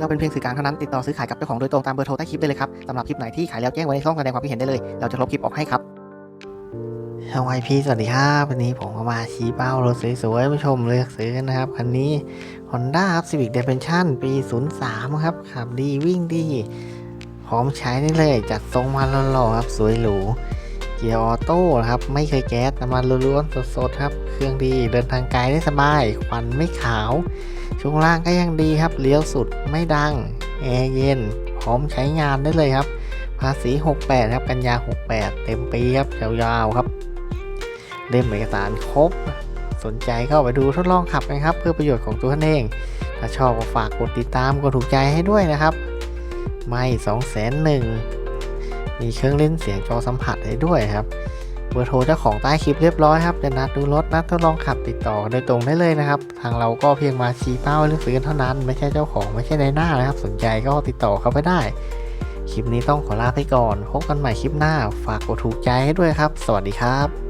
เราเป็นเพียงสื่อกลางเท่านั้นติดต่อซื้อขายกับเจ้าของโดยตรงตามเบอร์โทรใต้คลิปได้เลยครับสำหรับคลิปไหนที่ขายแล้วแจ้งไว้ในช่องแสดงความคิดเห็นได้เลย เราจะลบคลิปออกให้ครับฮาวายพีสวัสดีครับวันนี้ผมก็มาชี้เป้ารถสวยๆมาชมเลือกซื้อกันนะครับ คันนี้ Honda ครับ Civic Dimension ปี 03 ครับ ขับดีวิ่งดี พร้อมใช้ได้เลย จัดทรงมาหล่อๆครับ สวยหรู เกียร์ออโต้ครับ ไม่เคยแก๊สน้ำมันล้วนๆสดๆครับ เครื่องดีเดินทางไกลได้สบาย ควันไม่ขาว ช่วงล่างก็ยังดีครับ เลี้ยวสุดไม่ดัง แอร์เย็น พร้อมใช้งานได้เลยครับ ภาษี 68 ครับ กันยา 68 เต็มปีครับ ยาวๆครับ เล่มเอกสารครบ สนใจก็ไปดูทดลองขับกันครับ เพื่อประโยชน์ของตัวท่านเอง ถ้าชอบก็ฝากกดติดตามกดถูกใจให้ด้วยนะครับ ไม่2 0 0 0 0 0 มีเครื่องเล่นเสียงจอสัมผัสให้ด้วยครับ เบอร์โทรเจ้าของใต้คลิปเรียบร้อยครับจะนัดดูรถนัดทดลองขับติดต่อโดยตรงได้เลยนะครับ ทางเราก็เพียงมาชี้เป้าเรื่องซื้อกันเท่านั้น ไม่ใช่เจ้าของไม่ใช่ในหน้านะครับ สนใจก็ติดต่อเข้าไปได้ คลิปนี้ต้องขอลาไปก่อน พบกันใหม่คลิปหน้า ฝากกดถูกใจให้ด้วยครับ สวัสดีครับ